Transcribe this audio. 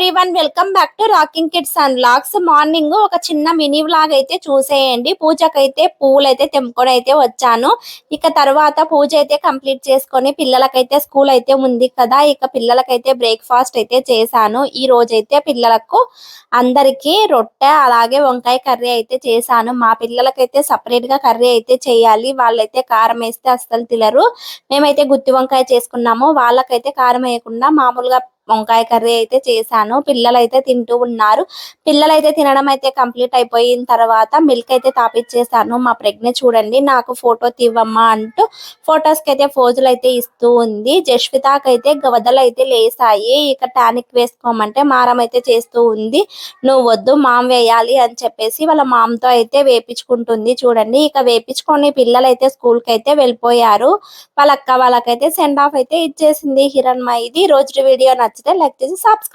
Everyone welcome back to rocking kids and locks morning ఒక చిన్న mini vlog అయితే చూసేయండి. పూజకైతే పూలు అయితే తెంపుకొని అయితే వచ్చాను. ఇక తర్వాత పూజ అయితే కంప్లీట్ చేసుకొని పిల్లలకైతే స్కూల్ అయితే ఉంది కదా. ఇక పిల్లలకైతే బ్రేక్ఫాస్ట్ అయితే చేశాను. ఈ రోజైతే పిల్లలకు అందరికీ రొట్టె అలాగే వంకాయ కర్రీ అయితే చేశాను. మా పిల్లలకైతే సపరేట్గా కర్రీ అయితే చేయాలి. వాళ్ళైతే కారం వేస్తే అస్సలు తినరు. మేమైతే గుత్తి వంకాయ చేసుకున్నాము. వాళ్ళకైతే కారం వేయకుండా మామూలుగా వంకాయ కర్రీ అయితే చేశాను. పిల్లలు అయితే తింటూ ఉన్నారు. పిల్లలు అయితే తినడం అయితే కంప్లీట్ అయిపోయిన తర్వాత మిల్క్ అయితే తాపిచ్చేసాను. మా ప్రెగ్నెంట్ చూడండి నాకు ఫోటో తీవమ్మా అంటూ ఫొటోస్కి అయితే ఫోజులు అయితే ఇస్తూ ఉంది. జస్వితాకి అయితే గవదలు అయితే లేసాయి. ఇక టానిక్ వేసుకోమంటే మారం అయితే చేస్తూ ఉంది. నువ్వు వద్దు మామ వేయాలి అని చెప్పేసి వాళ్ళ మామతో అయితే వేపించుకుంటుంది చూడండి. ఇక వేపించుకొని పిల్లలు అయితే స్కూల్కి అయితే వెళ్ళిపోయారు. వాళ్ళ అక్క వాళ్ళకైతే సెండ్ ఆఫ్ అయితే ఇచ్చేసింది హిరణ్మ. ఇది రోజు video నచ్చితే లైక్ చేసి సబ్స్క్రైబ్